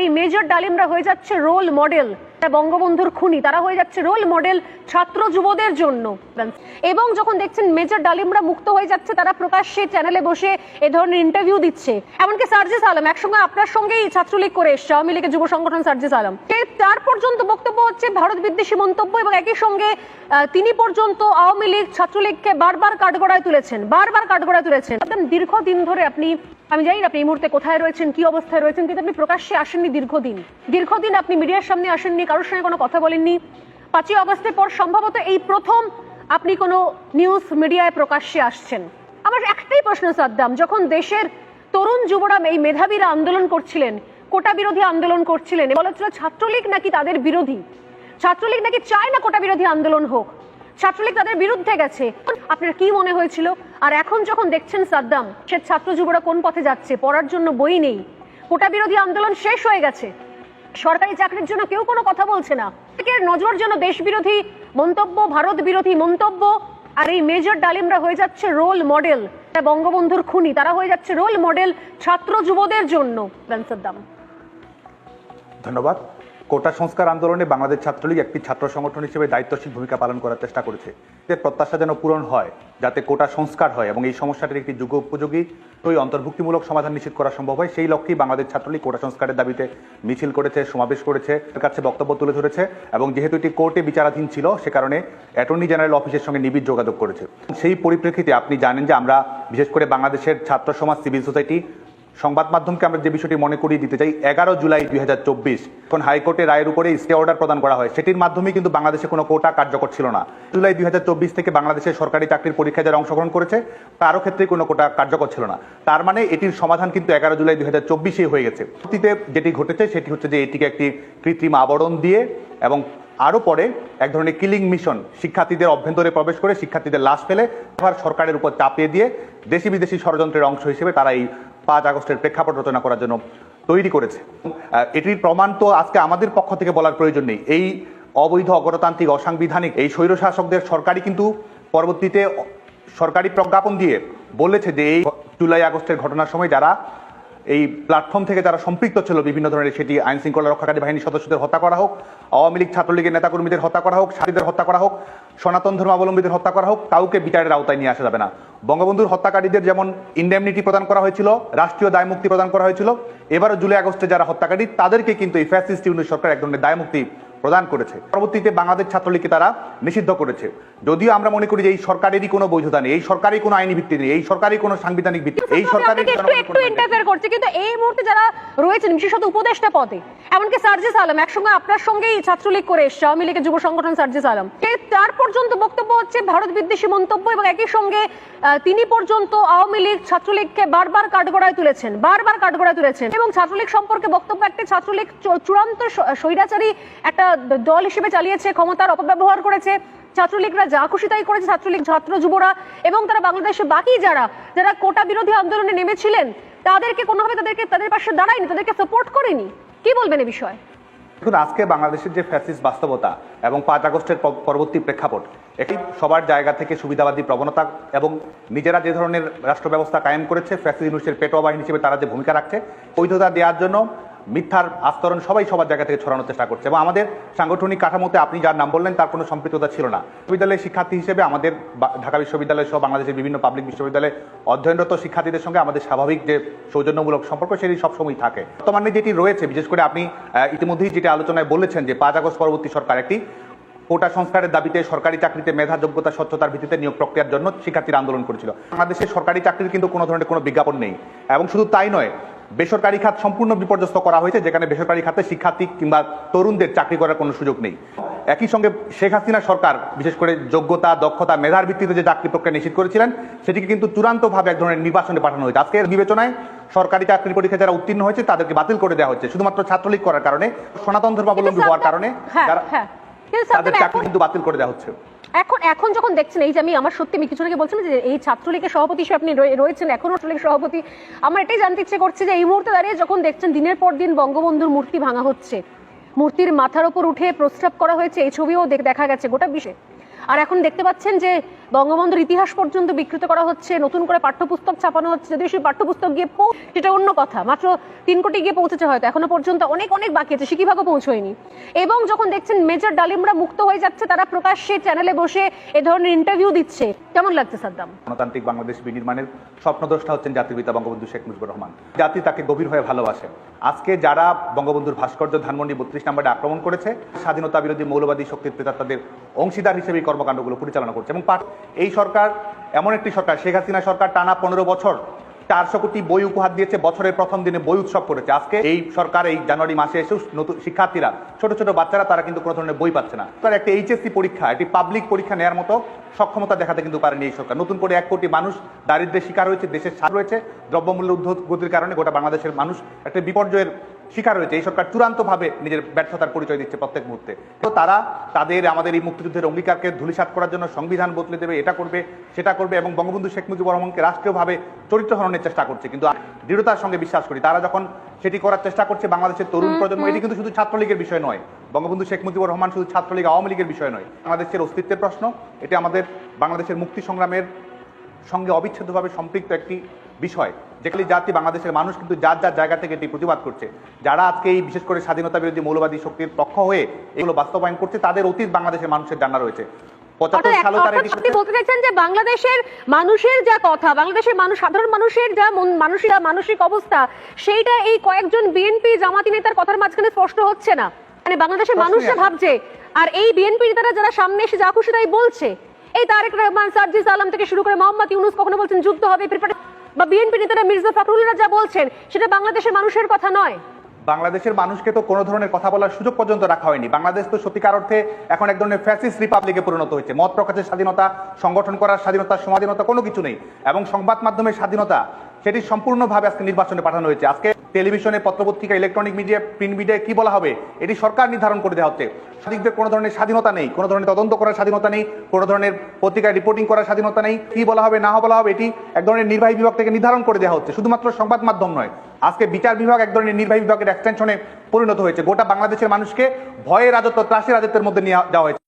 এই মেজর ডালিমরা হয়ে যাচ্ছে রোল মডেল বঙ্গবন্ধুর খুনি, তারা হয়ে যাচ্ছে রোল মডেল ছাত্র যুবদের জন্য। এবং যখন দেখছেন মেজর ডালিমরা মুক্ত হয়ে যাচ্ছে, তারা প্রকাশ্যে চ্যানেলে বসে এ ধরনের ইন্টারভিউ দিচ্ছে। এমনকি সার্জিস আলম, একসঙ্গে আপনার সঙ্গেই ছাত্রলীগ করে এসছে, আওয়ামী লীগের যুব সংগঠন সার্জিস আলম। তার পর্যন্ত বক্তব্য হচ্ছে ভারত বিদ্বেষী মন্তব্য এবং একই সঙ্গে তিনি পর্যন্ত আওয়ামী লীগ ছাত্রলীগকে বারবার কাঠগড়ায় তুলেছেন, বারবার কাঠগড়ায় তুলেছেন। দীর্ঘদিন ধরে আপনি, আমি জানি আপনি এই মুহূর্তে কোথায় রয়েছেন, কি অবস্থায় রয়েছেন, কিন্তু আপনি প্রকাশ্যে আসেননি দীর্ঘদিন। দীর্ঘদিন আপনি মিডিয়ার সামনে আসেননি কারোর সঙ্গে কোনো কথা বলেননি। পাঁচই আগস্টের পর সম্ভবত এই প্রথম আপনি কোনো নিউজ মিডিয়ায় প্রকাশ্যে আসছেন। আমার একটাই প্রশ্ন, সাদ্দাম, যখন দেশের তরুণ যুবরা এই মেধাবীরা আন্দোলন করছিলেন, কোটা বিরোধী আন্দোলন করছিলেন বলা হচ্ছিল ছাত্রলীগ নাকি তাদের বিরোধী? ছাত্রলীগ নাকি চায় না কোটা বিরোধী আন্দোলন হোক? ছাত্রলীগ তাদের বিরুদ্ধে গেছে। আপনার কি মনে হয়েছিল? আর এখন যখন দেখছেন, সাদ্দাম, সে ছাত্র যুবরা কোন পথে যাচ্ছে? পড়ার জন্য বই নেই। কোটা বিরোধী আন্দোলন শেষ হয়ে গেছে। সরকারি চাকরির জন্য কেউ কোনো কথা বলছে না। নজর যেন দেশ বিরোধী মন্তব্য ভারত বিরোধী মন্তব্য, আর এই মেজর ডালিমরা হয়ে যাচ্ছে রোল মডেল বঙ্গবন্ধুর খুনি, তারা হয়ে যাচ্ছে রোল মডেল ছাত্র যুবদের জন্য। ধন্যবাদ। কোটা সংস্কার আন্দোলনে বাংলাদেশ ছাত্রলীগ একটি ছাত্র সংগঠন হিসেবে দায়িত্বশীল ভূমিকা পালন করার চেষ্টা করেছে। এর প্রত্যাশা যেন পূরণ হয়, যাতে কোটা সংস্কার হয় এবং এই সমস্যাটির একটি যুগ উপযোগী ওই অন্তর্ভুক্তিমূলক সমাধান নিশ্চিত করা সম্ভব হয়। সেই লক্ষ্যেই বাংলাদেশ ছাত্রলীগ কোটা সংস্কারের দাবিতে মিছিল করেছে, সমাবেশ করেছে তার কাছে বক্তব্য তুলে ধরেছে এবং যেহেতু এটি কোর্টে বিচারাধীন ছিল, সে কারণে অ্যাটর্নি জেনারেল অফিসের সঙ্গে নিবিড় যোগাযোগ করেছে। সেই পরিপ্রেক্ষিতে আপনি জানেন যে আমরা বিশেষ করে বাংলাদেশের ছাত্র সমাজ, সিভিল সোসাইটি সংবাদ মাধ্যমকে আমরা যে বিষয়টি মনে করিয়ে দিতে চাই, এগারো জুলাই দুই হাজার চব্বিশ, এখন হাইকোর্টের রায়ের উপরে স্টে অর্ডার প্রদান করা হয়। সেটির মাধ্যমে কিন্তু বাংলাদেশে কোনো কোটা কার্যকর ছিল না। জুলাই দুই হাজার চব্বিশ থেকে বাংলাদেশের সরকারি চাকরির পরীক্ষায় যারা অংশগ্রহণ করেছে, তারও ক্ষেত্রে কোনো কোটা কার্যকর ছিল না। তার মানে এটির সমাধান কিন্তু এগারো জুলাই দুই হাজার চব্বিশেই হয়ে গেছে। অতীতে যেটি ঘটেছে, সেটি হচ্ছে যে এটিকে একটি কৃত্রিম আবরণ দিয়ে এবং আরও পরে এক ধরনের কিলিং মিশন শিক্ষার্থীদের অভ্যন্তরে প্রবেশ করে শিক্ষার্থীদের লাশ ফেলে আবার সরকারের উপর চাপিয়ে দিয়ে দেশি বিদেশি ষড়যন্ত্রের অংশ হিসেবে তারা এই পাঁচ আগস্টের প্রেক্ষাপট রচনা করার জন্য তৈরি করেছে। এটির প্রমাণ তো আজকে আমাদের পক্ষ থেকে বলার প্রয়োজন নেই। এই অবৈধ অগণতান্ত্রিক, অসাংবিধানিক, এই স্বৈরশাসকদের সরকারই কিন্তু পরবর্তীতে সরকারি প্রজ্ঞাপন দিয়ে বলেছে যে এই জুলাই আগস্টের ঘটনার সময় যারা এই প্ল্যাটফর্ম থেকে যারা সম্পৃক্ত ছিল, বিভিন্ন ধরনের সেটি আইন শৃঙ্খলা রক্ষাকারী বাহিনীর সদস্যদের হত্যা করা হোক, আওয়ামী লীগ ছাত্রলীগের নেতাকর্মীদের হত্যা করা হোক, সাথীদের হত্যা করা হোক, সনাতন ধর্মাবলম্বীদের হত্যা করা হোক, কাউকে বিচারের আওতায় নিয়ে আসা যাবে না। বঙ্গবন্ধুর হত্যাকারীদের যেমন ইন্ডেমনিটি প্রদান করা হয়েছিল, রাষ্ট্রীয় দায়মুক্তি প্রদান করা হয়েছিল, এবারও জুলাই আগস্টে যারা হত্যাকারী, তাদেরকে কিন্তু এই ফ্যাসিস্ট ইউনিট সরকার এক ধরনের দায়মুক্তি প্রদান করেছে। পরবর্তীতে বাংলাদেশ ছাত্রলীগকে তারা নিষিদ্ধ করেছে। যদিও আমরা মনে করি যে এই সরকারেরই কোনো বৈধতা নেই এই সরকারের কোনো আইনি ভিত্তি নেই এই সরকারই কোনো সাংবিধানিক ভিত্তি এই সরকারের একটু ইন্টারফেয়ার করছে কিন্তু এই মুহূর্তে যারা রয়েছেন বিশেষত উপদেষ্টা পদে এমনকি সার্জিস আলম একসঙ্গে আপনার সঙ্গেই ছাত্রলীগ করে এসছে আওয়ামী লীগের যুব সংগঠন সার্জিস আলম। তার পর্যন্ত বক্তব্য হচ্ছে ভারত বিদ্বেষী মন্তব্য এবং একই সঙ্গে তিনি পর্যন্ত আওয়ামী লীগ ছাত্রলীগকে বারবার কাঠগড়ায় তুলেছেন বারবার কাঠগড়ায় তুলেছেন। এবং ছাত্রলীগ সম্পর্কে বক্তব্য একটি ছাত্রলীগ চূড়ান্ত স্বৈরাচারী একটা দল হিসেবে চালিয়েছে, ক্ষমতার অপব্যবহার করেছে। ছাত্রলীগরা যা খুশি তাই করেছে। ছাত্রলীগ ছাত্র যুবরা এবং তারা বাংলাদেশে বাকি যারা যারা কোটা বিরোধী আন্দোলনে নেমেছিলেন, তাদেরকে কোনোভাবে তাদেরকে তাদের পাশে দাঁড়ায়নি, তাদেরকে সাপোর্ট করেনি? কি বলবেন এ বিষয়ে? দেখুন, আজকে বাংলাদেশের যে ফ্যাসিস বাস্তবতা এবং পাঁচ আগস্টের পরবর্তী প্রেক্ষাপট, এটি সবার জায়গা থেকে সুবিধাবাদী প্রবণতা এবং নিজেরা যে ধরনের রাষ্ট্র ব্যবস্থা কায়েম করেছে ফ্যাসিস্ট ইউনিটের পেটোয়া বাহিনী হিসেবে তারা যে ভূমিকা রাখছে, বৈধতা দেওয়ার জন্য মিথ্যার আস্তরণ সবাই সবার জায়গা থেকে ছড়ানোর চেষ্টা করছে এবং আমাদের সাংগঠনিক কাঠামোতে আপনি যার নাম বললেন, তার কোনো সম্পৃক্ততা ছিল না। বিশ্ববিদ্যালয়ের শিক্ষার্থী হিসেবে আমাদের ঢাকা বিশ্ববিদ্যালয় সহ বাংলাদেশের বিভিন্ন পাবলিক বিশ্ববিদ্যালয়ে অধ্যয়নরত শিক্ষার্থীদের সঙ্গে আমাদের স্বাভাবিক যে সৌজন্যমূলক সম্পর্ক, সেটি সবসময় থাকে। বর্তমানে যেটি রয়েছে, বিশেষ করে আপনি ইতিমধ্যেই যেটি আলোচনায় বলেছেন যে পাঁচ আগস্ট পরবর্তী সরকার একটি কোটা সংস্কারের দাবিতে সরকারি চাকরিতে মেধা, যোগ্যতা, স্বচ্ছতার ভিত্তিতে নিয়োগ প্রক্রিয়ার জন্য শিক্ষার্থীরা আন্দোলন করেছিল। বাংলাদেশের সরকারি চাকরির কিন্তু কোনো ধরনের কোনো বিজ্ঞাপন নেই। এবং শুধু তাই নয় বেসরকারি খাত সম্পূর্ণ বিপর্যস্ত করা হয়েছে যেখানে বেসরকারি খাতে শিক্ষার্থী কিংবা তরুণদের চাকরি করার কোনো সুযোগ নেই। একই সঙ্গে শেখ হাসিনা সরকার বিশেষ করে যোগ্যতা দক্ষতা মেধার ভিত্তিতে যে চাকরি প্রক্রিয়া নিশ্চিত করেছিলেন সেটিকে কিন্তু চূড়ান্তভাবে এক ধরনের নির্বাচনে পাঠানো হয়েছে। আজকের বিবেচনায় সরকারি চাকরি পরীক্ষা যারা উত্তীর্ণ হয়েছে তাদেরকে বাতিল করে দেওয়া হচ্ছে। শুধুমাত্র ছাত্রলীগ করার কারণে সনাতন ধর্মাবলম্বী হওয়ার কারণে হ্যাঁ যারা হ্যাঁ। তাদের চাকরি কিন্তু বাতিল করে দেওয়া হচ্ছে। এখন এখন যখন দেখছেন এই যে আমি আমার সত্যি আমি কিছু আগে বলছিলাম যে এই ছাত্রলীগের সভাপতি হিসেবে আপনি রয়েছেন এখনও ছাত্রলীগের সভাপতি। আমার এটাই জানতে ইচ্ছে করছে যে এই মুহূর্তে দাঁড়িয়ে যখন দেখছেন দিনের পর দিন বঙ্গবন্ধুর মূর্তি ভাঙা হচ্ছে মূর্তির মাথার উপর উঠে প্রস্রাব করা হয়েছে এই ছবিও দেখ- গেছে গোটা বিশ্বে। আর এখন দেখতে পাচ্ছেন যে বঙ্গবন্ধুর ইতিহাস পর্যন্ত বিকৃত করা হচ্ছে, নতুন করে পাঠ্যপুস্তক ছাপানো হচ্ছে। যদিও সেই পাঠ্যপুস্তক গিয়ে সেটা অন্য কথা, মাত্র তিন কোটি গিয়ে পৌঁছেছে হয়তো, এখনও পর্যন্ত অনেক অনেক বাকি আছে সিকিভাগও পৌঁছয়নি। এবং যখন দেখছেন মেজর ডালিমরা মুক্ত হয়ে যাচ্ছে, তারা প্রকাশ্যে চ্যানেলে বসে এ ধরনের ইন্টারভিউ দিচ্ছে। কেমন লাগছে, সাদ্দাম? গণতান্ত্রিক বাংলাদেশ বিনির্মাণের স্বপ্নদ্রষ্টা হচ্ছেন জাতির পিতা বঙ্গবন্ধু শেখ মুজিবুর রহমান। জাতি তাকে গভীরভাবে ভালোবাসে। আজকে যারা বঙ্গবন্ধুর ভাস্কর্য ধানমন্ডি বত্রিশ নম্বরে আক্রমণ করেছে, স্বাধীনতা বিরোধী মৌলবাদী শক্তির প্রেতাত্মাদের অংশীদার হিসেবে কর্মকাণ্ডগুলো পরিচালনা করছে। এবং এই সরকার, এমন একটি সরকার, শেখ হাসিনা সরকার টানা পনেরো বছর চারশো কোটি বই উপহার দিয়েছে, বছরের প্রথম দিনে বই উৎসব করেছে। আজকে এই সরকার এই জানুয়ারি মাসে এসেও নতুন শিক্ষার্থীরা, ছোট ছোট বাচ্চারা, তারা কিন্তু কোনো ধরনের বই পাচ্ছে না। তার একটা এইচএসসি পরীক্ষা, একটি পাবলিক পরীক্ষা নেওয়ার মতো সক্ষমতা দেখাতে কিন্তু পারেনি এই সরকার। নতুন করে এক কোটি মানুষ দারিদ্রের শিকার হয়েছে, দেশের সার রয়েছে দ্রব্যমূল্য ঊর্ধ্বগতির কারণে গোটা বাংলাদেশের মানুষ একটা বিপর্যয়ের শিকার হয়েছে। এই সরকার চূড়ান্তভাবে নিজের ব্যর্থতার পরিচয় দিচ্ছে প্রত্যেক মুহূর্তে। তো তারা তাদের আমাদের এই মুক্তিযুদ্ধের অঙ্গীকারকে ধূলিসাৎ করার জন্য সংবিধান বদলে দেবে এটা করবে সেটা করবে এবং বঙ্গবন্ধু শেখ মুজিবুর রহমানকে রাষ্ট্রীয়ভাবে চরিত্র হরণের চেষ্টা করছে। কিন্তু দৃঢ়তার সঙ্গে বিশ্বাস করি তারা যখন সেটি করার চেষ্টা করছে বাংলাদেশের তরুণ প্রজন্ম এটি কিন্তু শুধু ছাত্রলীগের বিষয় নয়। বঙ্গবন্ধু শেখ মুজিবুর রহমান শুধু ছাত্রলীগ আওয়ামী লীগের বিষয় নয়। বাংলাদেশের অস্তিত্বের প্রশ্ন এটি আমাদের বাংলাদেশের মুক্তি সংগ্রামের সঙ্গে অবিচ্ছেদ্যভাবে সম্পৃক্ত একটি বিষয়। যেখানে জাতি বাংলাদেশের মানুষ কিন্তু যার যার জায়গা থেকে এটি প্রতিবাদ করছে। যারা আজকে এই বিশেষ করে স্বাধীনতা বিরোধী মৌলবাদী শক্তির পক্ষ হয়ে এগুলো বাস্তবায়ন করছে তাদের অতীত বাংলাদেশের মানুষের জানা রয়েছে। আপনি বলতে চাইছেন যে বাংলাদেশের মানুষের যা কথা বাংলাদেশের মানুষ সাধারণ মানুষের যা মন- মানসিক মানসিক অবস্থা সেইটা এই কয়েকজন বিএনপি জামাতি নেতার কথার মাঝখানে স্পষ্ট হচ্ছে না। মানে বাংলাদেশের মানুষরা ভাবছে আর এই বিএনপি নেতারা যারা সামনে এসে যা খুশি তাই বলছে। এই তারেক রহমান, সার্জিস আলম থেকে শুরু করে মোহাম্মদ ইউনুস কখনো বলছেন যুদ্ধ হবে বা বিএনপি নেতারা মির্জা ফখরুলরা যা বলছেন, সেটা বাংলাদেশের মানুষের কথা নয়। বাংলাদেশের মানুষকে তো কোনো ধরনের কথা বলার সুযোগ পর্যন্ত রাখা হয়নি। বাংলাদেশ তো সত্যিকার অর্থে এখন এক ধরনের ফ্যাসিস রিপাবলিকে পরিণত হয়েছে। মত প্রকাশের স্বাধীনতা, সংগঠন করার স্বাধীনতা, সমাধীনতা কোনো কিছু নেই। এবং সংবাদ মাধ্যমের স্বাধীনতা সেটি সম্পূর্ণভাবে আজকে নির্বাচনে পাঠানো হয়েছে। আজকে টেলিভিশনে, পত্রপত্রিকা, ইলেকট্রনিক মিডিয়া, প্রিন্ট মিডিয়ায় কি বলা হবে, এটি সরকার নির্ধারণ করে দেওয়া হচ্ছে। সাংবাদিকদের কোনো ধরনের স্বাধীনতা নেই, কোনো ধরনের তদন্ত করার স্বাধীনতা নেই, কোনো ধরনের পত্রিকায় রিপোর্টিং করার স্বাধীনতা নেই, কি বলা হবে, না বলা হবে, এটি এক ধরনের নির্বাহী বিভাগ থেকে নির্ধারণ করে দেওয়া হচ্ছে। শুধুমাত্র সংবাদ মাধ্যম নয়, আজকে বিচার বিভাগ এক ধরনের নির্বাহী বিভাগের এক্সটেনশনে পরিণত হয়েছে। গোটা বাংলাদেশের মানুষকে ভয়ে রাজত্ব ত্রাসের রাজত্বের মধ্যে নিয়ে যাওয়া হয়েছে।